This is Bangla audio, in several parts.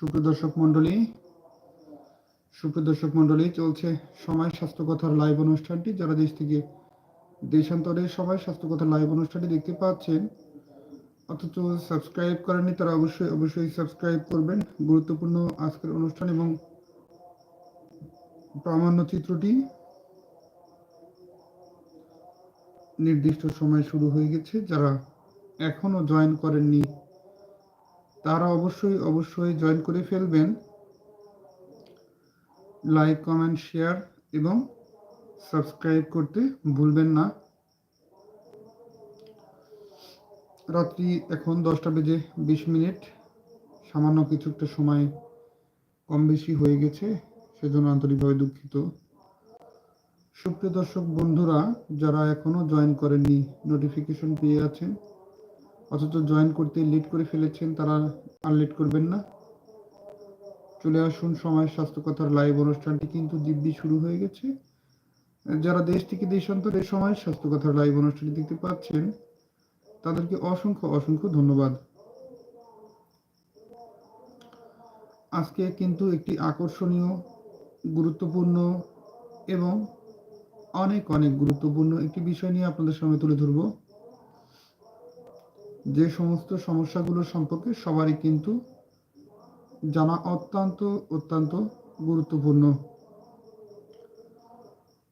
সুপ্রদর্শক মণ্ডলী সুপ্রদর্শক মণ্ডলী, চলছে সময় স্বাস্থ্য কথার লাইভ অনুষ্ঠানটি। যারা দেশ থেকে দেশান্তরে সময় স্বাস্থ্য কথার লাইভ অনুষ্ঠানটি দেখতে পাচ্ছেন, অথচ সাবস্ক্রাইব করেননি, তারা অবশ্যই অবশ্যই সাবস্ক্রাইব করবেন। গুরুত্বপূর্ণ আজকের অনুষ্ঠান এবং প্রামাণ্য চিত্রটি নির্দিষ্ট সময় শুরু হয়ে গেছে। যারা এখনও জয়েন করেননি তারা অবশ্যই অবশ্যই জয়েন করে ফেলবেন। লাইক কমেন্ট শেয়ার এবং সাবস্ক্রাইব করতে ভুলবেন না। রাত্রি এখন দশটা বেজে বিশ মিনিট। সামান্য কিছু একটা সময় কম বেশি হয়ে গেছে, সেজন্য আন্তরিকভাবে দুঃখিত। সুপ্রিয় দর্শক বন্ধুরা, যারা এখনও জয়েন করেননি নোটিফিকেশন পেয়ে আছেন অথচ জয়েন করতে লেট করে ফেলেছেন, তারা আর লেট করবেন না। চলে আসুন সময় স্বাস্থ্যকথার লাইভ অনুষ্ঠানটি কিন্তু দিব্যি শুরু হয়ে গেছে। যারা দেশ থেকে দেশান্তরে সময় স্বাস্থ্যকথার লাইভ অনুষ্ঠানটি দেখতে পাচ্ছেন, তাদেরকে অসংখ্য অসংখ্য ধন্যবাদ। আজকে কিন্তু একটি আকর্ষণীয়, গুরুত্বপূর্ণ এবং অনেক অনেক গুরুত্বপূর্ণ একটি বিষয় নিয়ে আপনাদের সামনে তুলে ধরবো। যে সমস্ত সমস্যাগুলো সম্পর্কে সবারই কিন্তু জানা অত্যন্ত অত্যন্ত গুরুত্বপূর্ণ।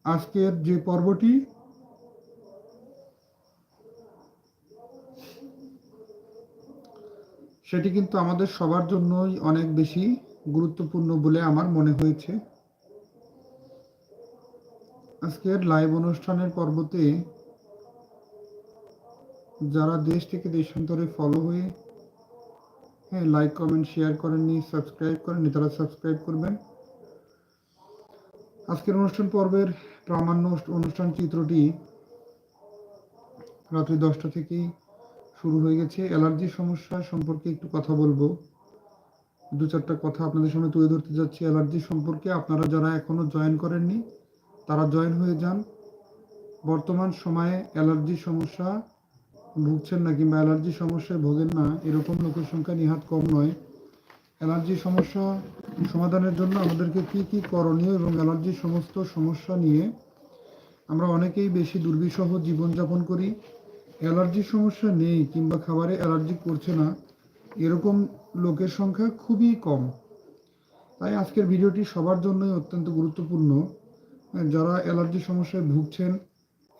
আজকের যে পর্বটি, সেটি কিন্তু আমাদের সবার জন্যই অনেক বেশি গুরুত্বপূর্ণ বলে আমার মনে হয়েছে। আজকের লাইভ অনুষ্ঠানের পর্বতে যারা দেশ থেকে দেশান্তরে ফলো হয়ে হ্যাঁ লাইক কমেন্ট শেয়ার করেননি সাবস্ক্রাইব করেননি, তারা সাবস্ক্রাইব করবেন। আজকের অনুষ্ঠান পর্বের প্রামাণ্য অনুষ্ঠান চিত্রটি রাত্রি দশটা থেকেই শুরু হয়ে গেছে। অ্যালার্জির সমস্যা সম্পর্কে একটু কথা বলব। দু চারটা কথা আপনাদের সামনে তুলে ধরতে যাচ্ছি। অ্যালার্জি সম্পর্কে আপনারা যারা এখনও জয়েন করেননি, তারা জয়েন হয়ে যান। বর্তমান সময়ে অ্যালার্জির সমস্যা ভুগছেন না কিংবা অ্যালার্জি সমস্যায় ভোগেন না, এরকম লোকের সংখ্যা নিহাত কম নয়। অ্যালার্জি সমস্যা সমাধানের জন্য আমাদেরকে কি কি করণীয় এবং অ্যালার্জির সমস্ত সমস্যা নিয়ে আমরা অনেকেই বেশি দুর্বিষহ জীবনযাপন করি। অ্যালার্জির সমস্যা নেই কিংবা খাবারে অ্যালার্জি করছে না, এরকম লোকের সংখ্যা খুবই কম। তাই আজকের ভিডিওটি সবার জন্যই অত্যন্ত গুরুত্বপূর্ণ। যারা অ্যালার্জি সমস্যায় ভুগছেন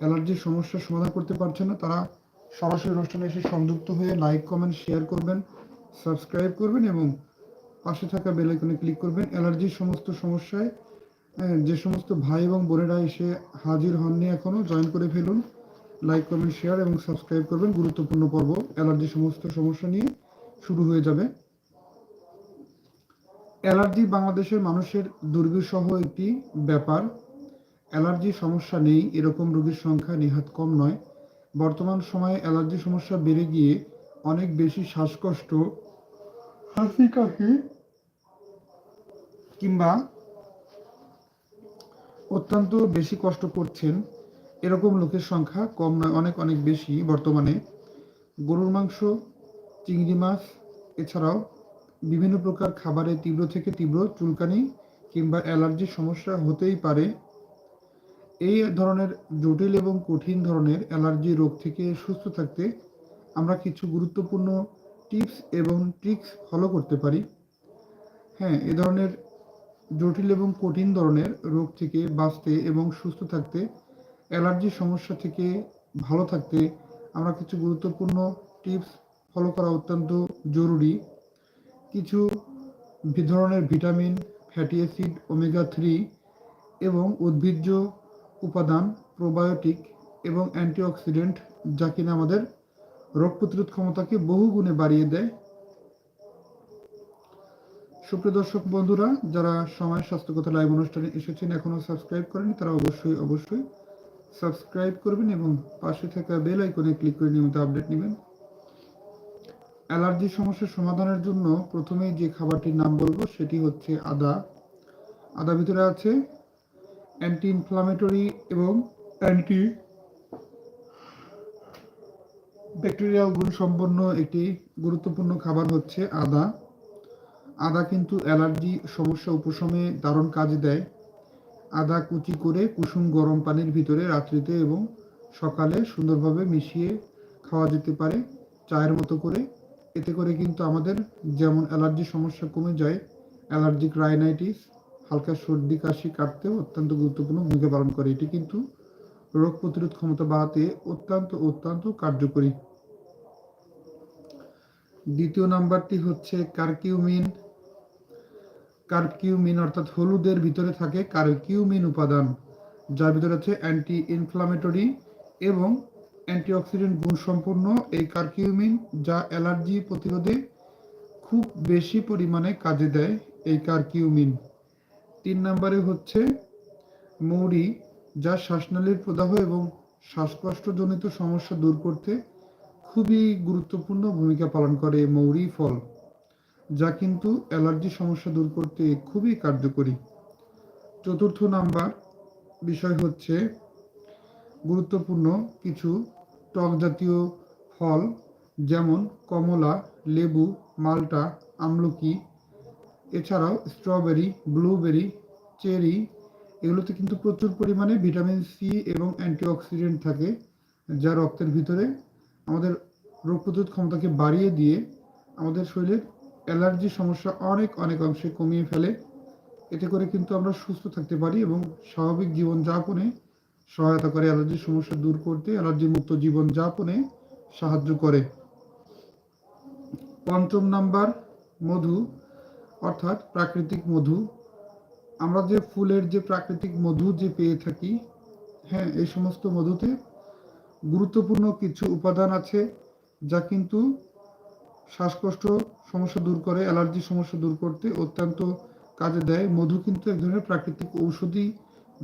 অ্যালার্জির সমস্যার সমাধান করতে পারছেন না, তারা সরাসরি অনুষ্ঠানে এসে সংযুক্ত হয়ে লাইক কমেন্ট শেয়ার করবেন সাবস্ক্রাইব করবেন এবং পাশে থাকা বেল আইকনে ক্লিক করবেন। অ্যালার্জির সমস্ত সমস্যায় যে সমস্ত ভাই এবং বোনেরা এসে হাজির হননি এখনও জয়েন করে ফেলুন। লাইক কমেন্ট শেয়ার এবং সাবস্ক্রাইব করবেন। গুরুত্বপূর্ণ পর্ব অ্যালার্জি সমস্ত সমস্যা নিয়ে শুরু হয়ে যাবে। অ্যালার্জি বাংলাদেশের মানুষের দুর্বিষহ একটি ব্যাপার। অ্যালার্জি সমস্যা নেই, এরকম রোগীর সংখ্যা নিহাত কম নয়। বর্তমান সময়ে অ্যালার্জি সমস্যা বেড়ে গিয়ে অনেক বেশি শ্বাসকষ্ট। হাসি কাশি কিংবা অত্যন্ত বেশি কষ্ট করছেন, এরকম লোকের সংখ্যা কম নয়, অনেক অনেক বেশি বর্তমানে। গরুর মাংস, চিংড়ি মাছ, এছাড়াও বিভিন্ন প্রকার খাবারে তীব্র থেকে তীব্র চুলকানি কিংবা অ্যালার্জির সমস্যা হতেই পারে। এই ধরনের জটিল এবং কঠিন ধরনের অ্যালার্জি রোগ থেকে সুস্থ থাকতে আমরা কিছু গুরুত্বপূর্ণ টিপস এবং ট্রিক্স ফলো করতে পারি। হ্যাঁ এ ধরনের জটিল এবং কঠিন ধরনের রোগ থেকে বাঁচতে এবং সুস্থ থাকতে অ্যালার্জির সমস্যা থেকে ভালো থাকতে আমরা কিছু গুরুত্বপূর্ণ টিপস ফলো করা অত্যন্ত জরুরি। কিছু ধরনের vitamin, fatty acid, omega three এবং উদ্ভিজ্জ উপাদান, প্রোবায়োটিক এবং অ্যান্টিঅক্সিডেন্ট যা কিনা আমাদের রোগ প্রতিরোধ ক্ষমতাকে বহু গুণে বাড়িয়ে দেয়। সুপ্রিয় দর্শক বন্ধুরা, যারা সময় স্বাস্থ্যকথা লাইভ অনুষ্ঠানে এসেছেন, এখনও সাবস্ক্রাইব করেন তারা অবশ্যই অবশ্যই সাবস্ক্রাইব করবেন এবং পাশে থাকা বেল আইকনে ক্লিক করে নিয়মিত আপডেট নেবেন। অ্যালার্জি সমস্যার সমাধানের জন্য প্রথমে যে খাবারটির নাম বলব, সেটি হচ্ছে আদা। আদা ভিতরে আছে অ্যান্টি ইনফ্লামেটরি এবং অ্যান্টি ব্যাকটেরিয়াল গুণ সম্পন্ন একটি গুরুত্বপূর্ণ খাবার হচ্ছে আদা। আদা কিন্তু অ্যালার্জি সমস্যা উপশমে দারুণ কাজ দেয়। আদা কুচি করে কুসুম গরম পানির ভিতরে রাত্রিতে এবং সকালে সুন্দরভাবে মিশিয়ে খাওয়া যেতে পারে চায়ের মতো করে। এতে করে কিন্তু আমাদের যেমন অ্যালার্জি সমস্যা কমে যায়, অ্যালার্জিক রাইনাইটিস হালকা সর্দি, কাশি কাটতেও অত্যন্ত গুরুত্বপূর্ণ ভূমিকা পালন করে। এটি কিন্তু রোগ প্রতিরোধ ক্ষমতা বাড়াতে অত্যন্ত অত্যন্ত কার্যকরী। দ্বিতীয় নাম্বারটি হচ্ছে কার্কিউমিন। কার্কিউমিন অর্থাৎ হলুদের ভিতরে থাকে কার্কিউমিন উপাদান, যার ভিতরে আছে অ্যান্টি ইনফ্লামেটরি এবং অ্যান্টিঅক্সিডেন্ট গুণসম্পন্ন এই কার্কিউমিন, যা অ্যালার্জি প্রতিরোধে খুব বেশি পরিমাণে কাজে দেয় এই কার্কিউমিন। তিন নম্বরে হচ্ছে মৌরি যা শ্বাসনালীর প্রদাহ এবং শ্বাসকষ্টজনিত সমস্যা দূর করতে খুবই গুরুত্বপূর্ণ ভূমিকা পালন করে মৌরি ফল, যা কিন্তু অ্যালার্জি সমস্যা দূর করতে খুবই কার্যকরী। চতুর্থ নাম্বার বিষয় হচ্ছে গুরুত্বপূর্ণ কিছু টক জাতীয় ফল, যেমন কমলা, লেবু, মাল্টা, আমলকি এছাড়াও স্ট্রবেরি ব্লুবেরি চেরি এগুলোতে কিন্তু প্রচুর পরিমাণে ভিটামিন সি এবং অ্যান্টিঅক্সিডেন্ট থাকে, যা রক্তের ভিতরে আমাদের রোগ প্রতিরোধ ক্ষমতাকে বাড়িয়ে দিয়ে আমাদের শরীরের অ্যালার্জি সমস্যা অনেক অনেক অংশে কমিয়ে ফেলে। এতে করে কিন্তু আমরা সুস্থ থাকতে পারি এবং স্বাভাবিক জীবনযাপনে সহায়তা করে অ্যালার্জির সমস্যা দূর করতে অ্যালার্জি মুক্ত জীবনযাপনে সাহায্য করে। পঞ্চম নাম্বার, মধু। অর্থাৎ প্রাকৃতিক মধু। আমরা যে ফুলের যে প্রাকৃতিক মধু যে পেয়ে থাকি হ্যাঁ এই সমস্ত মধুতে গুরুত্বপূর্ণ কিছু উপাদান আছে যা কিন্তু শ্বাসকষ্ট সমস্যা দূর করে, অ্যালার্জি সমস্যা দূর করতে অত্যন্ত কাজে দেয়। মধু কিন্তু এক ধরনের প্রাকৃতিক ঔষধি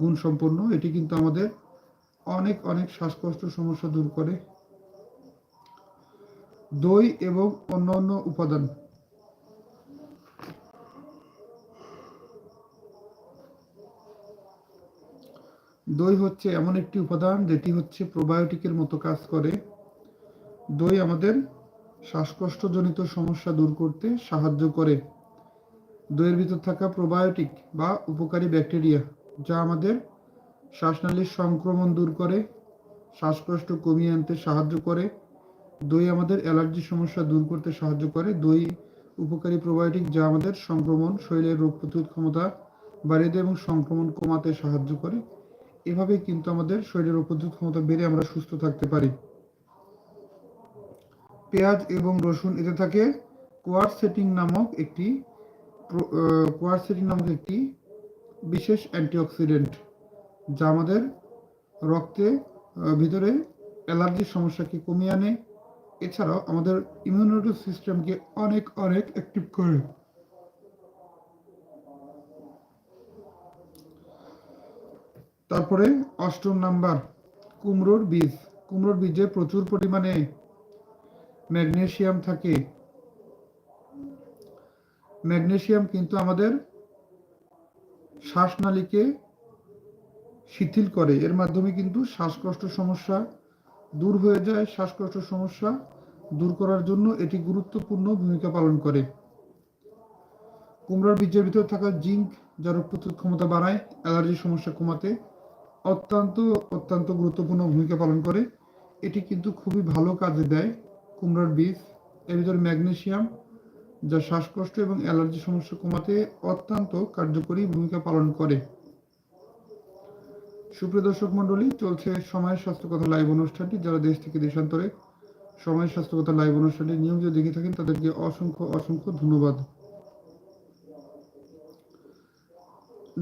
গুণসম্পন্ন। এটি কিন্তু আমাদের অনেক অনেক শ্বাসকষ্ট সমস্যা দূর করে। দই এবং অন্যান্য উপাদান। দই হচ্ছে এমন একটি উপাদান যেটি হচ্ছে প্রোবায়োটিকের মতো কাজ করে। দই আমাদের শ্বাসকষ্টজনিত সমস্যা দূর করতে সাহায্য করে। দইয়ের ভিতর থাকা প্রোবায়োটিক বা উপকারী ব্যাকটেরিয়া যা আমাদের শ্বাসনালীর সংক্রমণ দূর করে, শ্বাসকষ্ট কমিয়ে আনতে সাহায্য করে। দই আমাদের অ্যালার্জি সমস্যা দূর করতে সাহায্য করে। দই উপকারী প্রোবায়োটিক যা আমাদের সংক্রমণ, শরীরের রোগ প্রতিরোধ ক্ষমতা বাড়িয়ে দেয় এবং সংক্রমণ কমাতে সাহায্য করে। এভাবে কিন্তু আমাদের শরীরের প্রতিরোধ ক্ষমতা বেড়ে আমরা সুস্থ থাকতে পারি। পেঁয়াজ এবং রসুন এতে থাকে কোয়ারসেটিং নামক একটি কোয়ারসেটিং নামক একটি বিশেষ অ্যান্টিঅক্সিডেন্ট, যা আমাদের রক্তে ভিতরে অ্যালার্জির সমস্যাকে কমিয়ে আনে। এছাড়াও আমাদের ইমিউনিটি সিস্টেমকে অনেক অনেক অ্যাক্টিভ করে। তারপরে অষ্টম নাম্বার, কুমড়োর বীজ। কুমড়োর বীজে প্রচুর পরিমাণে ম্যাগনেশিয়াম থাকে। ম্যাগনেশিয়াম কিন্তু আমাদের শ্বাসনালীকে শিথিল করে। এর মাধ্যমে কিন্তু শ্বাসকষ্ট সমস্যা দূর হয়ে যায়। শ্বাসকষ্ট সমস্যা দূর করার জন্য এটি গুরুত্বপূর্ণ ভূমিকা পালন করে। কুমড়ার বীজের ভিতরে থাকা জিঙ্ক যা রোগ প্রতিরোধ ক্ষমতা বাড়ায় অ্যালার্জির সমস্যা কমাতে অত্যন্ত অত্যন্ত গুরুত্বপূর্ণ ভূমিকা পালন করে। এটি কিন্তু খুবই ভালো কাজে দেয় কুমড়ার বীজ। এর ভিতরে ম্যাগনেশিয়াম যা শ্বাসকষ্ট এবং অ্যালার্জি সমস্যা কমাতে অত্যন্ত কার্যকরী ভূমিকা পালন করে। সুপ্রিয় দর্শক মন্ডলী চলছে সময়ের স্বাস্থ্য কথা লাইভ অনুষ্ঠানটি। যারা দেশ থেকে দেশান্তরে সময়ের স্বাস্থ্য কথা লাইভ অনুষ্ঠানটি নিয়মিত দেখে থাকেন, তাদেরকে অসংখ্য অসংখ্য ধন্যবাদ।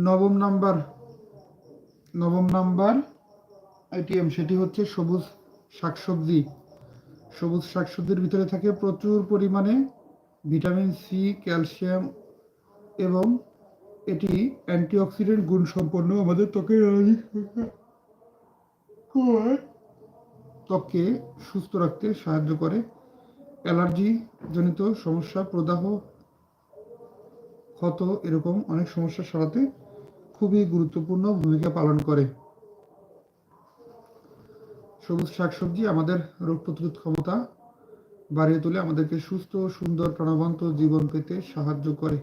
নবম নাম্বার নবম নাম্বার আইটিএম সেটি হচ্ছে সবুজ শাকসবজি। সবুজ শাকসবজির ভিতরে থাকে প্রচুর পরিমাণে ভিটামিন সি ক্যালসিয়াম এবং এটি অ্যান্টিঅক্সিডেন্ট গুণ সম্পন্ন আমাদের ত্বকের ত্বককে সুস্থ রাখতে সাহায্য করে। অ্যালার্জি জনিত সমস্যা, প্রদাহ, ক্ষত এরকম অনেক সমস্যা সারাতে খুবই গুরুত্বপূর্ণ ভূমিকা পালন করে। সবুজ শাকসবজি আমাদের রোগ প্রতিরোধ ক্ষমতা বাড়িয়ে তুলে আমাদেরকে সুস্থ, সুন্দর, প্রাণবন্ত জীবন পেতে সাহায্য করে।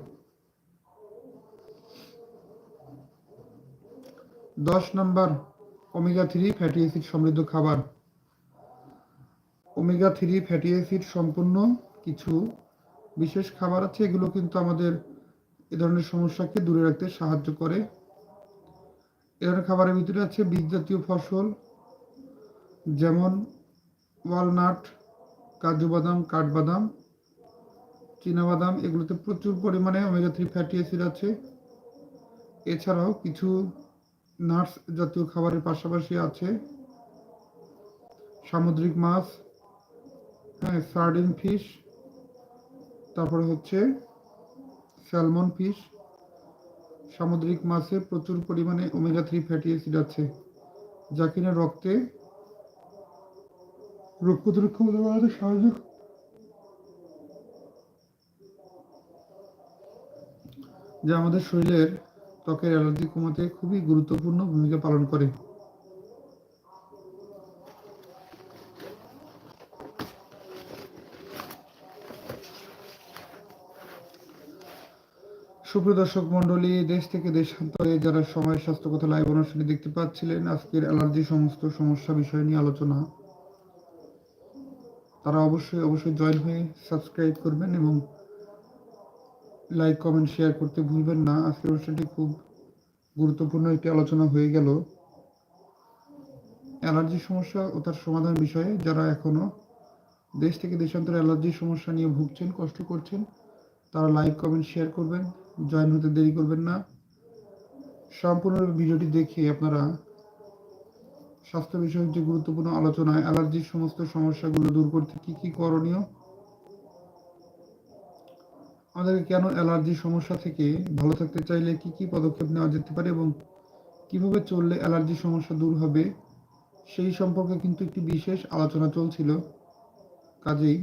দশ number omega three fatty acid সমৃদ্ধ খাবার। ওমেগা থ্রি ফ্যাটি অ্যাসিড সম্পূর্ণ কিছু বিশেষ খাবার আছে, এগুলো কিন্তু আমাদের এ ধরনের সমস্যাকে দূরে রাখতে সাহায্য করে। এ ধরনের খাবারের ভিতরে আছে বীজ জাতীয় ফসল, যেমন ওয়ালনাট, কাজু বাদাম, কাঠবাদাম বাদাম এগুলোতে প্রচুর পরিমাণে ওমেগা থ্রি ফ্যাটি অ্যাসিড আছে। এছাড়াও কিছু নাটস জাতীয় খাবারের পাশাপাশি আছে। সামুদ্রিক মাছ হ্যাঁ সার্ডিন ফিশ তারপরে হচ্ছে স্যালমন ফিশ সামুদ্রিক মাছে প্রচুর পরিমাণে ওমেগা থ্রি ফ্যাটি অ্যাসিড আছে, যা কিনা রক্তে রোগ প্রতিরোধ বাড়াতে সাহায্য যা আমাদের শরীরের ত্বকের অ্যালার্জি কমাতে খুবই গুরুত্বপূর্ণ ভূমিকা পালন করে। সুপ্রিয় দর্শক মন্ডলী দেশ থেকে দেশান্তরে যারা সময়, স্বাস্থ্য কথা লাইভ অনুষ্ঠানে দেখতে পাচ্ছিলেন, আজকের অ্যালার্জি সমস্ত সমস্যা বিষয় নিয়ে আলোচনা। তারা অবশ্যই অবশ্যই জয়েন হয়ে সাবস্ক্রাইব করবেন এবং লাইক কমেন্ট শেয়ার করতে ভুলবেন না। আজকের অনুষ্ঠানটি খুব গুরুত্বপূর্ণ একটি আলোচনা হয়ে গেল। অ্যালার্জি সমস্যা ও তার সমাধান বিষয়ে যারা এখনও দেশ থেকে দেশান্তরে অ্যালার্জি সমস্যা নিয়ে ভুগছেন, কষ্ট করছেন, তারা লাইক কমেন্ট শেয়ার করবেন। জয়েন হতে দেরি করবেন না। সম্পূর্ণ ভিডিওটি দেখে আপনারা স্বাস্থ্য বিষয়ক যে গুরুত্বপূর্ণ আলোচনায় অ্যালার্জির সমস্ত সমস্যাগুলো দূর করতে কি কি করণীয়, আমাদেরকে কেন অ্যালার্জির সমস্যা থেকে ভালো থাকতে চাইলে কি কি পদক্ষেপ নেওয়া যেতে পারে এবং কীভাবে চললে অ্যালার্জির সমস্যা দূর হবে, সেই সম্পর্কে কিন্তু একটি বিশেষ আলোচনা চলছিল। কাজেই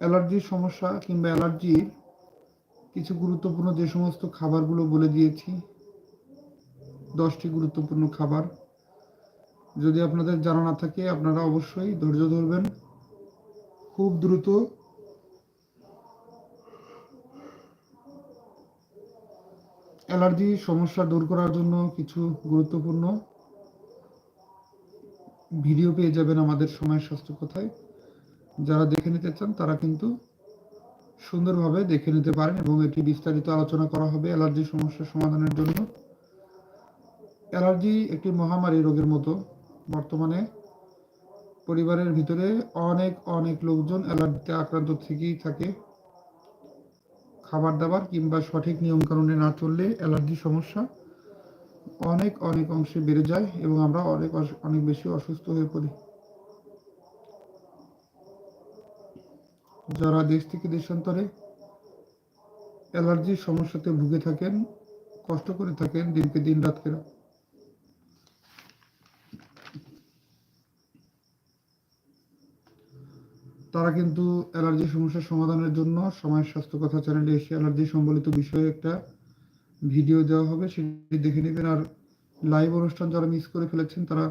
অ্যালার্জির সমস্যা কিংবা অ্যালার্জির কিছু গুরুত্বপূর্ণ যে সমস্ত খাবারগুলো বলে দিয়েছি, দশটি গুরুত্বপূর্ণ খাবার। যদি আপনাদের জানা না থাকে, আপনারা অবশ্যই ধৈর্য ধরবেন। খুব দ্রুত অ্যালার্জি সমস্যা দূর করার জন্য কিছু গুরুত্বপূর্ণ ভিডিও পেয়ে যাবেন আমাদের সময়ের স্বাস্থ্য কথায়। যারা দেখে নিতে চান, তারা কিন্তু সুন্দরভাবে দেখে নিতে পারেন এবং এটি বিস্তারিত আলোচনা করা হবে অ্যালার্জি সমস্যার সমাধানের জন্য। অ্যালার্জি একটি মহামারী রোগের মতো। বর্তমানে পরিবারের ভিতরে অনেক অনেক লোকজন অ্যালার্জিতে আক্রান্ত থেকেই থাকে। খাবার দাবার কিংবা সঠিক নিয়মকানুনে না চললে অ্যালার্জি সমস্যা অনেক অনেক অংশে বেড়ে যায় এবং আমরা অনেক অনেক বেশি অসুস্থ হয়ে পড়ি। যারা দেশ থেকে দেশান্তরে অ্যালার্জির সমস্যাতে ভুগে থাকেন, কষ্ট করে থাকেন, দিনকে দিন রাতকে তারা কিন্তু অ্যালার্জি সমস্যার সমাধানের জন্য সময় স্বাস্থ্য কথা চ্যানেলে এসে অ্যালার্জি সম্বলিত বিষয়ে একটা ভিডিও দেওয়া হবে, সেটি দেখে নেবেন। আর লাইভ অনুষ্ঠান যারা মিস করে ফেলেছেন, তারা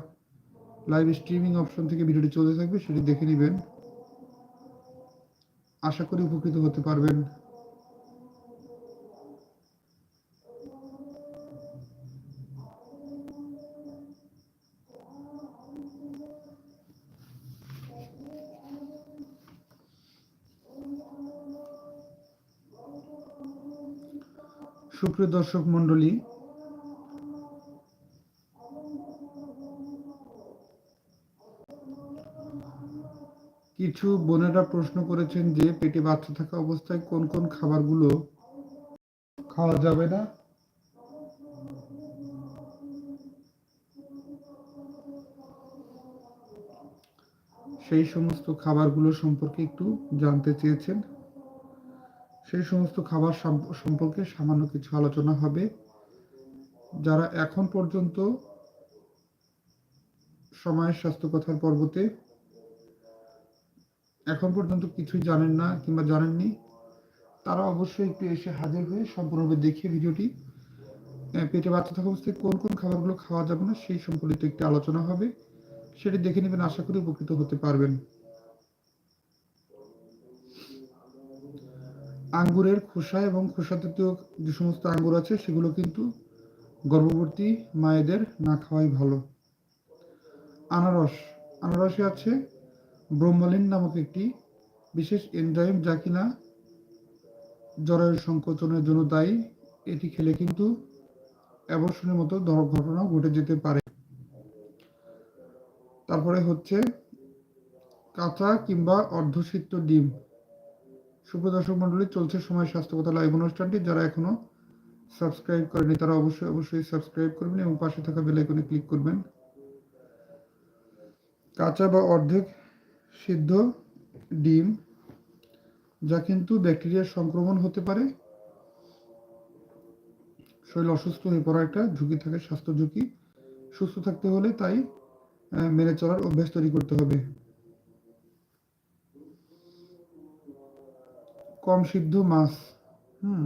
লাইভ স্ট্রিমিং অপশন থেকে ভিডিওটি চলতে থাকবে, সেটি দেখে নেবেন। আশা করি উপকৃত হতে পারবেন। সুপ্রিয় দর্শক মন্ডলী কিছু বোনেরা প্রশ্ন করেছেন যে পেটে বাচ্চা থাকা অবস্থায় কোন কোন খাবারগুলো খাওয়া যাবে না? সেই সমস্ত খাবারগুলো সম্পর্কে একটু জানতে চেয়েছেন। সেই সমস্ত খাবার সম্পর্কে সামান্য কিছু আলোচনা হবে। যারা এখন পর্যন্ত সময়ের স্বাস্থ্য কথার পর্বতে এখন পর্যন্ত কিছুই জানেন না কিংবা জানেননি। তারা অবশ্যই একটু এসে হাজির হয়ে সম্পূর্ণরূপে দেখিয়ে ভিডিওটি পেটে বাচ্চা থাকা অবস্থায় কোন কোন খাবারগুলো খাওয়া যাবে না সেই সম্পর্কিত একটি আলোচনা হবে। সেটি দেখে নেবেন, আশা করি উপকৃত হতে পারবেন। আঙ্গুরের খোসা এবং খোসা জাতীয় যে সমস্ত আঙ্গুর আছে, সেগুলো কিন্তু গর্ভবতী মায়েদের না খাওয়াই ভালো। আনারস, আনারসে আছে ব্রহ্মলিন নামক একটি বিশেষ এনজাইম যা কিনা জরায়ুর সংকোচনের জন্য দায়ী। এটি খেলে কিন্তু অ্যাবর্শনের মতো ঘটনা ঘটে যেতে পারে। তারপরে হচ্ছে কাঁচা কিংবা অর্ধসিদ্ধ ডিম। সুপ্রদর্শক মণ্ডলী, চলছে সময় স্বাস্থ্যকতা লাইভ অনুষ্ঠানটি। যারা এখনও সাবস্ক্রাইব করেনি তারা অবশ্যই অবশ্যই সাবস্ক্রাইব করবেন এবং পাশে থাকা বেল আইকনে ক্লিক করবেন। কাঁচা বা অর্ধেক সিদ্ধ, ডিম, যা কিন্তু ব্যাকটেরিয়ার সংক্রমণ হতে পারে। শরীর অসুস্থ হয়ে পড়ার একটা ঝুঁকি থাকে, স্বাস্থ্য ঝুঁকি। সুস্থ থাকতে হলে তাই মেনে চলার অভ্যাস তৈরি করতে হবে। কম সিদ্ধ মাছ, হুম।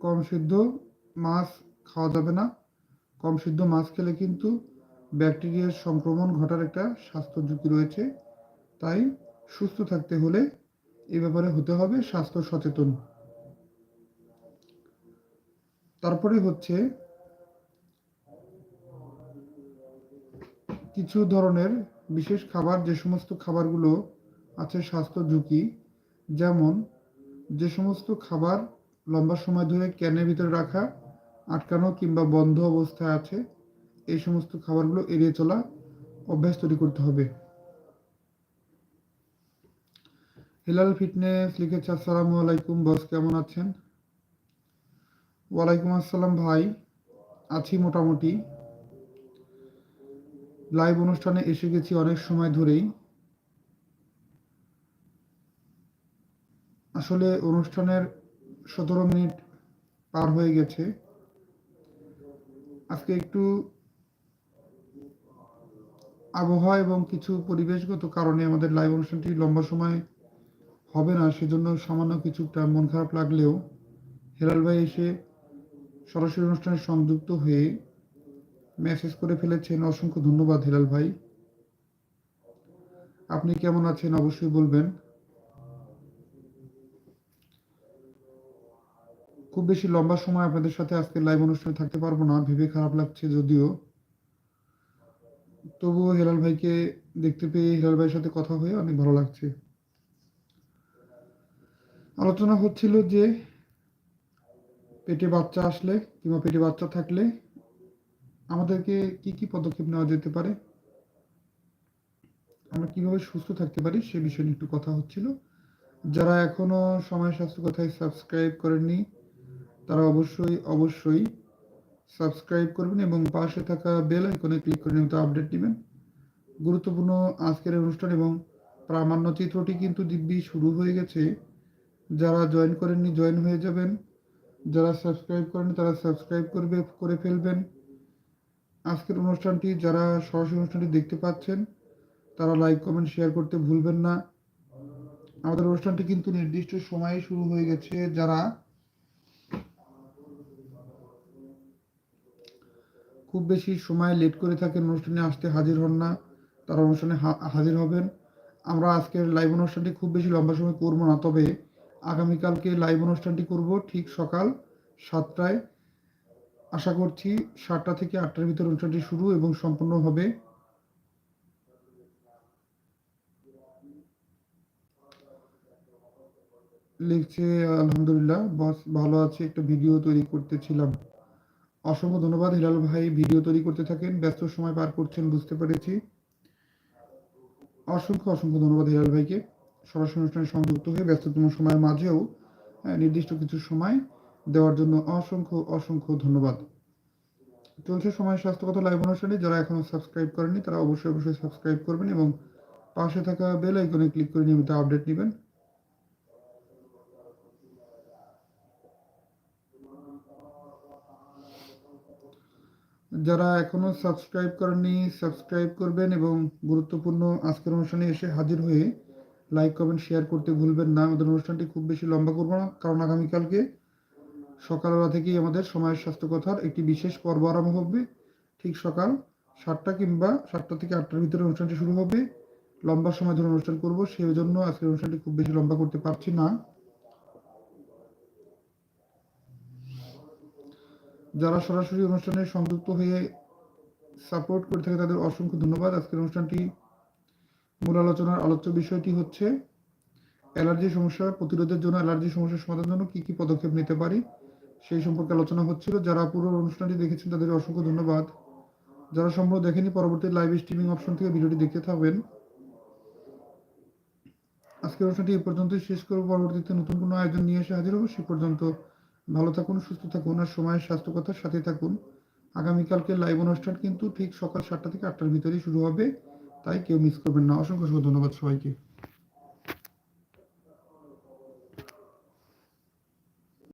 কম সিদ্ধ মাছ খাওয়া যাবে না। কম সিদ্ধ মাছ খেলে কিন্তু ব্যাকটেরিয়ার সংক্রমণ ঘটার একটা স্বাস্থ্য ঝুঁকি রয়েছে। তাই সুস্থ থাকতে হলে এ ব্যাপারে হতে হবে স্বাস্থ্য সচেতন। তারপরে হচ্ছে কিছু ধরনের বিশেষ খাবার, যে সমস্ত খাবারগুলো আছে স্বাস্থ্য ঝুঁকি, যেমন যে সমস্ত খাবার লম্বা সময় ধরে ক্যানের ভিতরে রাখা, আটকানো কিংবা বন্ধ অবস্থায় আছে এই সমস্ত খাবারগুলো এড়িয়ে চলা অভ্যাস তৈরি করতে হবে। হিলাল ফিটনেস লিখেছে, আসসালামু আলাইকুম বস, কেমন আছেন? ওয়ালাইকুম আসসালাম ভাই, আছি মোটামুটি। লাইভ অনুষ্ঠানে এসে গেছি অনেক সময় ধরেই। আসলে অনুষ্ঠানের সতেরো মিনিট পার হয়ে গেছে। আজকে একটু আবহাওয়া এবং কিছু পরিবেশগত কারণে আমাদের লাইভ অনুষ্ঠানটি লম্বা সময় হবে না, সেজন্য সামান্য কিছুটা মন খারাপ লাগলেও হেলাল ভাই এসে সরাসরি অনুষ্ঠানে সংযুক্ত হয়ে মেসেজ করে ফেলেছেন। অসংখ্য ধন্যবাদ হেলাল ভাই। আপনি কেমন আছেন অবশ্যই বলবেন। খুব বেশি লম্বা সময় আপনাদের সাথে আজকে লাইভ অনুষ্ঠানে থাকতে পারব না। ভেবে খারাপ লাগছে যদিও। তবুও হেলাল ভাইকে দেখতে পেয়ে হেলাল ভাইয়ের সাথে কথা হয়ে অনেক ভালো লাগছে। আলোচনা হচ্ছিল যে পেটে বাচ্চা আসলে কিংবা পেটে বাচ্চা থাকলে আমাদেরকে কি কি পদক্ষেপ নেওয়া যেতে পারে, আমরা কীভাবে সুস্থ থাকতে পারি সে বিষয়ে একটু কথা হচ্ছিল। যারা এখনও সময় স্বাস্থ্য কথায় সাবস্ক্রাইব করেননি, তারা অবশ্যই অবশ্যই সাবস্ক্রাইব করবেন এবং পাশে থাকা বেল আইকনে ক্লিক করে নিয়মিত আপডেট নেবেন। গুরুত্বপূর্ণ আজকের অনুষ্ঠান এবং প্রামাণ্য চিত্রটি কিন্তু দিব্যি শুরু হয়ে গেছে। যারা জয়েন করেননি, জয়েন হয়ে যাবেন। যারা সাবস্ক্রাইব করেন তারা সাবস্ক্রাইব করবে, করে ফেলবেন। আজকের অনুষ্ঠানটি যারা সরাসরি অনুষ্ঠানটি দেখতে পাচ্ছেন, তারা লাইক, কমেন্ট, শেয়ার করতে ভুলবেন না। আমাদের অনুষ্ঠানটি কিন্তু নির্দিষ্ট সময়ে শুরু হয়ে গেছে। যারা খুব বেশি সময় লেট করে থাকেন, অনুষ্ঠানে আসতে হাজির হন না, তারা অনুষ্ঠানে হাজির হবেন। আমরা আজকের লাইভ অনুষ্ঠানটি খুব বেশি লম্বা সময় করব না, তবে আগামীকালকে লাইভ অনুষ্ঠানটি করব ঠিক সকাল সাতটায়। আশা করছি সাতটা থেকে আটটার ভিতরে অনুষ্ঠানটি শুরু এবং সম্পূর্ণ হবে। লিখছে, আলহামদুলিল্লাহ, বস ভালো আছে, একটা ভিডিও তৈরি করতেছিলাম। অসংখ্য ধন্যবাদ। হিলাল ভাই ভিডিও তৈরি করতে থাকেন ব্যস্ত সময় পার করছেন বুঝতে পেরেছি। অসংখ্য অসংখ্য ধন্যবাদ হিলাল ভাইকে। সরাসরি অনুষ্ঠানে সংযুক্ত হয়ে ব্যস্ততম সময়ের মাঝেও আহ, নির্দিষ্ট কিছু সময় দেওয়ার জন্য অসংখ্য অসংখ্য ধন্যবাদ। চলছে সময় স্বাস্থ্যগত লাইভ অনুষ্ঠানে। যারা এখনও সাবস্ক্রাইব করেনি তারা অবশ্যই অবশ্যই সাবস্ক্রাইব করবেন এবং পাশে থাকা বেল আইকনে ক্লিক করে নিয়মিত আপডেট নেবেন। যারা এখনও সাবস্ক্রাইব করেননি সাবস্ক্রাইব করবেন এবং গুরুত্বপূর্ণ আজকের অনুষ্ঠানে এসে হাজির হয়ে লাইক কমেন্ট শেয়ার করতে ভুলবেন না। আমাদের অনুষ্ঠানটি খুব বেশি লম্বা করব না, কারণ আগামীকালকে সকালবেলা থেকেই আমাদের সময়ের স্বাস্থ্য কথার একটি বিশেষ পর্ব আরম্ভ হবে। ঠিক সকাল সাতটা কিংবা সাতটা থেকে আটটার ভিতরে অনুষ্ঠানটি শুরু হবে। লম্বা সময় ধরে অনুষ্ঠান করব, সেই জন্য আজকের অনুষ্ঠানটি খুব বেশি লম্বা করতে পারছি না। যারা সরাসরি অনুষ্ঠানে সংযুক্ত হয়ে সাপোর্ট করে থাকে, তাদের অসংখ্য ধন্যবাদ। আজকের অনুষ্ঠানটি মূল আলোচনার আলোচ্য বিষয়টি হচ্ছে, অ্যালার্জি সমস্যা, প্রতিরোধের জন্য অ্যালার্জি সমস্যার সমাধানের জন্য কি কি পদক্ষেপ নিতে পারি, সেই সম্পর্কে আলোচনা হচ্ছিল। যারা পুরো অনুষ্ঠানটি দেখেছেন, তাদের অসংখ্য ধন্যবাদ। যারা সম্ভব দেখেনি পরবর্তী লাইভ স্ট্রিমিং অপশন থেকে ভিডিওটি দেখতে থাকবেন। আজকের অনুষ্ঠানটি এ পর্যন্তই। শেষ করব। পরবর্তীতে নতুন কোনো আয়োজন নিয়ে এসে হাজির হব। সে পর্যন্ত ভালো থাকুন, সুস্থ থাকুন আর সময়ের স্বাস্থ্য কথার সাথে থাকুন আগামীকালকে লাইভ অনুষ্ঠান কিন্তু ঠিক সকাল সাতটা থেকে আটটার ভিতরেই শুরু হবে। তাই কেউ মিস করবেন না। অসংখ্য অসংখ্য ধন্যবাদ সবাইকে।